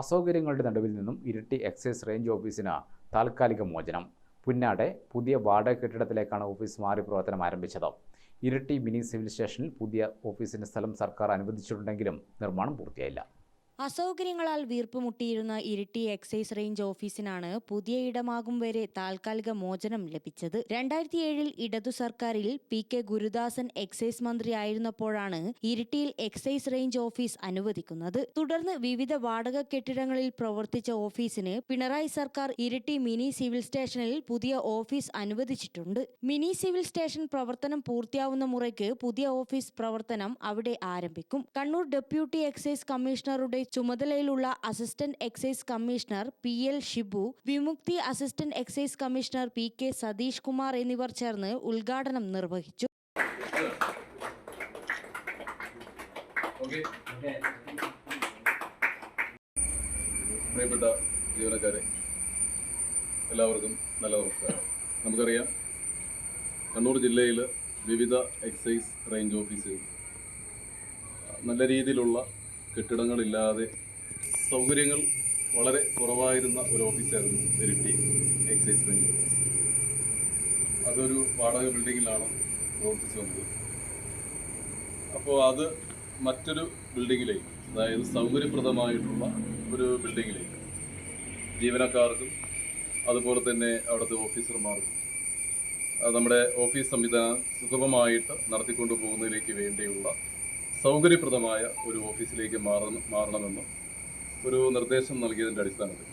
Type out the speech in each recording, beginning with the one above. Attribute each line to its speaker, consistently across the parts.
Speaker 1: അസൗകര്യങ്ങളുടെ നടുവിൽ നിന്നും ഇരട്ടി എക്സൈസ് റേഞ്ച് ഓഫീസിന് താൽക്കാലിക മോചനം. പുന്നാടെ പുതിയ വാടക കെട്ടിടത്തിലേക്കാണ് ഓഫീസ് മാറി പ്രവർത്തനം ആരംഭിച്ചത്. ഇരട്ടി മിനി സിവിൽ സ്റ്റേഷനിൽ പുതിയ ഓഫീസിന് സ്ഥലം സർക്കാർ അനുവദിച്ചിട്ടുണ്ടെങ്കിലും നിർമ്മാണം പൂർത്തിയായില്ല.
Speaker 2: അസൗകര്യങ്ങളാൽ വീർപ്പുമുട്ടിയിരുന്ന ഇരിട്ടി എക്സൈസ് റേഞ്ച് ഓഫീസിനാണ് പുതിയ ഇടമാകും വരെ താൽക്കാലിക മോചനം ലഭിച്ചത്. രണ്ടായിരത്തി ഏഴിൽ ഇടതു സർക്കാരിൽ പി കെ ഗുരുദാസൻ എക്സൈസ് മന്ത്രി ആയിരുന്നപ്പോഴാണ് ഇരിട്ടിയിൽ എക്സൈസ് റേഞ്ച് ഓഫീസ് അനുവദിക്കുന്നത്. തുടർന്ന് വിവിധ വാടക കെട്ടിടങ്ങളിൽ പ്രവർത്തിച്ച ഓഫീസിന് പിണറായി സർക്കാർ ഇരിട്ടി മിനി സിവിൽ സ്റ്റേഷനിൽ പുതിയ ഓഫീസ് അനുവദിച്ചിട്ടുണ്ട്. മിനി സിവിൽ സ്റ്റേഷൻ പ്രവർത്തനം പൂർത്തിയാവുന്ന മുറയ്ക്ക് പുതിയ ഓഫീസ് പ്രവർത്തനം അവിടെ ആരംഭിക്കും. കണ്ണൂർ ഡെപ്യൂട്ടി എക്സൈസ് കമ്മീഷണറുടെ ചുമതലയിലുള്ള assistant excise commissioner P L Shibu Vimukthi assistant excise commissioner P K Satheesh Kumar എന്നിവർ ചേർന്ന് ഉദ്ഘാടനം നിർവഹിച്ചു.
Speaker 3: പ്രിയപ്പെട്ട എല്ലാവർക്കും നല്ല നമസ്കാരം. നമുക്കറിയാം കണ്ണൂർ ജില്ലയിൽ വിവിധ എക്സൈസ് റേഞ്ച് ഓഫീസുകൾ നല്ല രീതിയിലുള്ള കെട്ടിടങ്ങളില്ലാതെ സൗകര്യങ്ങൾ വളരെ കുറവായിരുന്ന ഒരു ഓഫീസായിരുന്നു ഇരിട്ടി എക്സൈസ് ബെഞ്ച്. അതൊരു വാടക ബിൽഡിങ്ങിലാണ് പ്രവർത്തിച്ചു വന്നത്. അപ്പോൾ അത് മറ്റൊരു ബിൽഡിങ്ങിലേക്ക് അതായത് സൗകര്യപ്രദമായിട്ടുള്ള ഒരു ബിൽഡിങ്ങിലേക്ക് ജീവനക്കാർക്കും അതുപോലെ തന്നെ അവിടുത്തെ ഓഫീസർമാർക്കും നമ്മുടെ ഓഫീസ് സംവിധാനം സുഗമമായിട്ട് നടത്തിക്കൊണ്ടു പോകുന്നതിലേക്ക് വേണ്ടിയുള്ള സൗകര്യപ്രദമായ ഒരു ഓഫീസിലേക്ക് മാറണം മാറണമെന്ന് ഒരു നിർദ്ദേശം നൽകിയതിന്റെ അടിസ്ഥാനത്തിൽ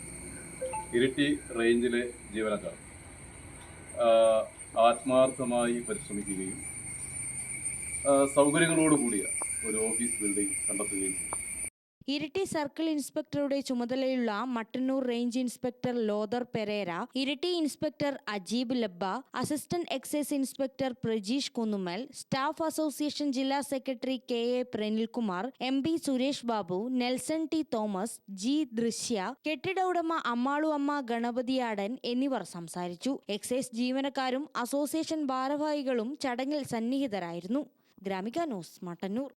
Speaker 3: ഇരിട്ടി റേഞ്ചിലെ ജീവനക്കാർ ആത്മാർത്ഥമായി പരിശ്രമിക്കുകയും സൗകര്യങ്ങളോടുകൂടിയ ഒരു ഓഫീസ് ബിൽഡിംഗ് കണ്ടെത്തുകയും ചെയ്തു.
Speaker 2: ഇരിട്ടി സർക്കിൾ ഇൻസ്പെക്ടറുടെ ചുമതലയുള്ള Mattannur range inspector Lothar Pereira Iritty inspector Ajeeb Labba assistant excise inspector Prajeesh Kunnumal staff association ജില്ലാ secretary K A Pranilkumar M B Suresh Babu Nelson T Thomas G Drishya കെട്ടിട ഉടമ അമ്മാളു അമ്മ ഗണപതിയാടൻ എന്നിവർ സംസാരിച്ചു. എക്സൈസ് ജീവനക്കാരും association ഭാരവാഹികളും ചടങ്ങിൽ സന്നിഹിതരായിരുന്നു. ഗ്രാമിക ന്യൂസ് മട്ടന്നൂർ.